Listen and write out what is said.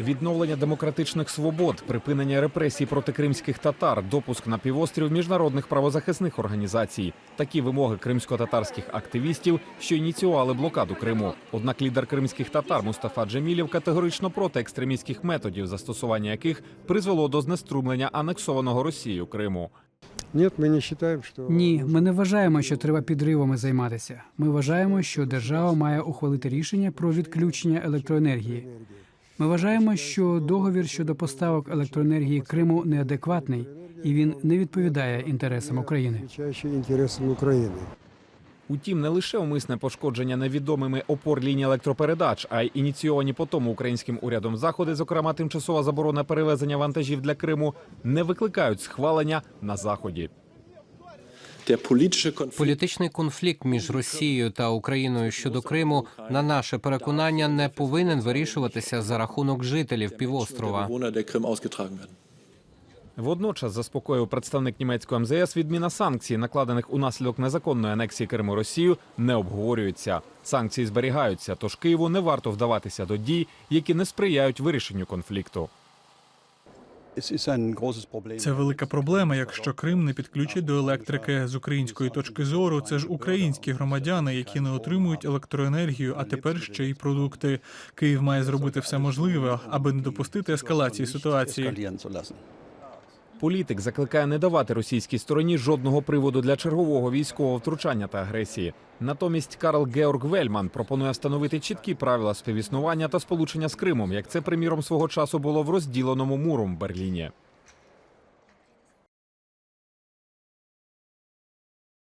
Відновлення демократичних свобод, припинення репресій проти кримських татар, допуск на півострів міжнародних правозахисних організацій. Такі вимоги кримсько-татарських активістів, що ініціювали блокаду Криму. Однак лідер кримських татар Мустафа Джемілєв категорично проти екстремістських методів, застосування яких призвело до знеструмлення анексованого Росією Криму. Нет, мы не считаем, что... Ні, ми не вважаємо, що треба підривами займатися. Ми вважаємо, що держава має ухвалити рішення про відключення електроенергії. Ми вважаємо, що договір щодо поставок електроенергії Криму неадекватний і він не відповідає інтересам України. отвечающий интересам Украины. Утім, не лише умисне пошкодження невідомими опор лінії електропередач, а й ініційовані по тому українським урядом заходи, зокрема тимчасова заборона перевезення вантажів для Криму, не викликають схвалення на заході. Політичний конфлікт між Росією та Україною щодо Криму, на наше переконання, не повинен вирішуватися за рахунок жителів півострова. Водночас заспокоїв представник німецького МЗС, відміна санкцій, накладених унаслідок незаконної анексії Криму Росію, не обговорюється. Санкції зберігаються, тож Києву не варто вдаватися до дій, які не сприяють вирішенню конфлікту. Це велика проблема, якщо Крим не підключить до електрики з української точки зору. Це ж українські громадяни, які не отримують електроенергію, а тепер ще й продукти. Київ має зробити все можливе, аби не допустити ескалації ситуації. Політик закликає не давати російській стороні жодного приводу для чергового військового втручання та агресії. Натомість Карл Георг Вельман пропонує встановити чіткі правила співіснування та сполучення з Кримом, як це приміром свого часу було в розділеному муром Берліні.